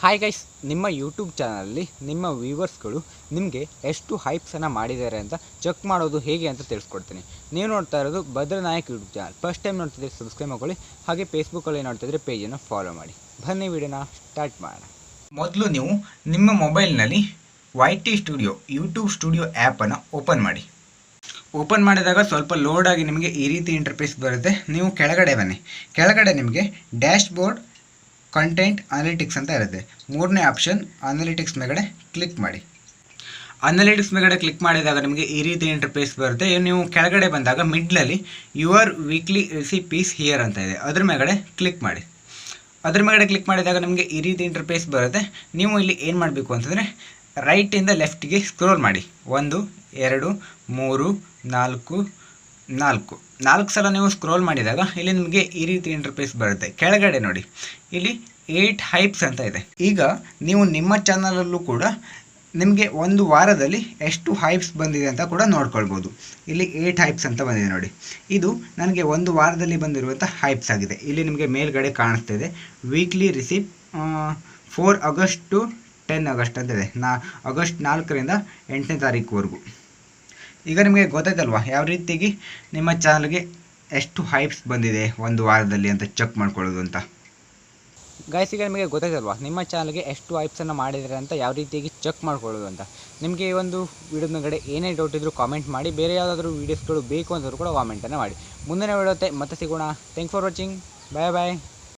Hi guys ನಿಮ್ಮ YouTube ಚಾನಲಲ್ಲಿ ನಿಮ್ಮ ವ್ಯೂವರ್ಸ್ಗಳು ನಿಮಗೆ ಎಷ್ಟು ಹೈಪ್ಸನ್ನು ಮಾಡಿದ್ದಾರೆ ಅಂತ ಚೆಕ್ ಮಾಡೋದು ಹೇಗೆ ಅಂತ ತಿಳಿಸ್ಕೊಡ್ತೀನಿ. ನೀವು ನೋಡ್ತಾ ಇರೋದು Bhadranayak YouTube channel first time ನೋಡ್ತಿದ್ರೆ ಸಬ್ಸ್ಕ್ರೈಬ್ ಮಾಡ್ಕೊಳ್ಳಿ. ಹಾಗೆ ಫೇಸ್ಬುಕ್ಕಲ್ಲಿ ನೋಡ್ತಿದ್ರೆ ಪೇಜನ್ನು ಫಾಲೋ ಮಾಡಿ. ಬನ್ನಿ ವಿಡಿಯೋನ ಸ್ಟಾರ್ಟ್ ಮಾಡೋಣ. ಮೊದಲು ನೀವು ನಿಮ್ಮ ಮೊಬೈಲ್ನಲ್ಲಿ Y T studio YouTube studio ಆ್ಯಪನ್ನು ಓಪನ್ ಮಾಡಿ. ಓಪನ್ ಮಾಡಿದಾಗ ಸ್ವಲ್ಪ ಲೋಡ್ ಆಗಿ ನಿಮಗೆ ಈ ರೀತಿ ಇಂಟರ್ಫೇಸ್ ಬರುತ್ತೆ. ನೀವು ಕೆಳಗಡೆ ಬನ್ನಿ. ಕೆಳಗಡೆ ನಿಮಗೆ ಡ್ಯಾಶ್ ಬೋರ್ಡ್ ಕಂಟೆಂಟ್ ಅನಾಲಿಟಿಕ್ಸ್ ಅಂತ ಇರುತ್ತೆ. ಮೂರನೇ ಆಪ್ಷನ್ ಅನಾಲಿಟಿಕ್ಸ್ ಮೇಗಡೆ ಕ್ಲಿಕ್ ಮಾಡಿ. ಅನಾಲಿಟಿಕ್ಸ್ ಮೇಗಡೆ ಕ್ಲಿಕ್ ಮಾಡಿದಾಗ ನಿಮಗೆ ಈ ರೀತಿ ಇಂಟರ್ಫೇಸ್ ಬರುತ್ತೆ. ನೀವು ಕೆಳಗಡೆ ಬಂದಾಗ ಮಿಡ್ಲಲ್ಲಿ ಯುವರ್ ವೀಕ್ಲಿ ರೆಸಿಪೀಸ್ ಹಿಯರ್ ಅಂತ ಇದೆ. ಅದ್ರ ಮೇಗಡೆ ಕ್ಲಿಕ್ ಮಾಡಿ. ಅದ್ರ ಮೇಗಡೆ ಕ್ಲಿಕ್ ಮಾಡಿದಾಗ ನಿಮಗೆ ಈ ರೀತಿ ಇಂಟರ್ಫೇಸ್ ಬರುತ್ತೆ. ನೀವು ಇಲ್ಲಿ ಏನು ಮಾಡಬೇಕು ಅಂತಂದರೆ ರೈಟಿಂದ ಲೆಫ್ಟಿಗೆ ಸ್ಕ್ರೋಲ್ ಮಾಡಿ. ಒಂದು, ಎರಡು, ಮೂರು, ನಾಲ್ಕು ನಾಲ್ಕು. ನಾಲ್ಕು ಸಲ ನೀವು ಸ್ಕ್ರೋಲ್ ಮಾಡಿದಾಗ ಇಲ್ಲಿ ನಿಮಗೆ ಈ ರೀತಿ ಇಂಟರ್ಫೇಸ್ ಬರುತ್ತೆ. ಕೆಳಗಡೆ ನೋಡಿ. ಇಲ್ಲಿ ಏಯ್ಟ್ ಹೈಪ್ಸ್ ಅಂತ ಇದೆ. ಈಗ ನೀವು ನಿಮ್ಮ ಚಾನಲಲ್ಲೂ ಕೂಡ ನಿಮಗೆ ಒಂದು ವಾರದಲ್ಲಿ ಎಷ್ಟು ಹೈಪ್ಸ್ ಬಂದಿದೆ ಅಂತ ಕೂಡ ನೋಡ್ಕೊಳ್ಬೋದು. ಇಲ್ಲಿ ಏಯ್ಟ್ ಹೈಪ್ಸ್ ಅಂತ ಬಂದಿದೆ ನೋಡಿ. ಇದು ನನಗೆ ಒಂದು ವಾರದಲ್ಲಿ ಬಂದಿರುವಂಥ ಹೈಪ್ಸ್ ಆಗಿದೆ. ಇಲ್ಲಿ ನಿಮಗೆ ಮೇಲ್ಗಡೆ ಕಾಣಿಸ್ತಾ ಇದೆ. Weekly recap four August to ten August ಅಂತ ಇದೆ. ನಾ ಆಗಸ್ಟ್ ನಾಲ್ಕರಿಂದ ಎಂಟನೇ ತಾರೀಕುವರೆಗೂ ಈಗ ನಿಮಗೆ ಗೊತ್ತಾಯ್ತಲ್ವಾ, ಯಾವ ರೀತಿಯಾಗಿ ನಿಮ್ಮ ಚಾನಲ್ಗೆ ಎಷ್ಟು ಹೈಪ್ಸ್ ಬಂದಿದೆ ಒಂದು ವಾರದಲ್ಲಿ ಅಂತ ಚೆಕ್ ಮಾಡ್ಕೊಳ್ಳೋದು ಅಂತ? ಗೈಸ್ ಈಗ ನಿಮಗೆ ಗೊತ್ತಾಯ್ತಲ್ವಾ, ನಿಮ್ಮ ಚಾನಲ್ಗೆ ಎಷ್ಟು ಹೈಪ್ಸನ್ನು ಮಾಡಿದರೆ ಅಂತ ಯಾವ ರೀತಿಯಾಗಿ ಚೆಕ್ ಮಾಡ್ಕೊಳ್ಳೋದು ಅಂತ? ನಿಮಗೆ ಈ ಒಂದು ವಿಡಿಯೋದ ಕಡೆ ಏನೇ ಡೌಟ್ ಇದ್ದರೂ ಕಾಮೆಂಟ್ ಮಾಡಿ, ಬೇರೆ ಯಾವುದಾದ್ರೂ ವೀಡಿಯೋಸ್ಗಳು ಬೇಕು ಅಂದರೂ ಕೂಡ ಕಾಮೆಂಟನ್ನು ಮಾಡಿ. ಮುಂದಿನ ವಿಡಿಯೋತೆ ಮತ್ತೆ ಸಿಗೋಣ. Thank for watching bye bye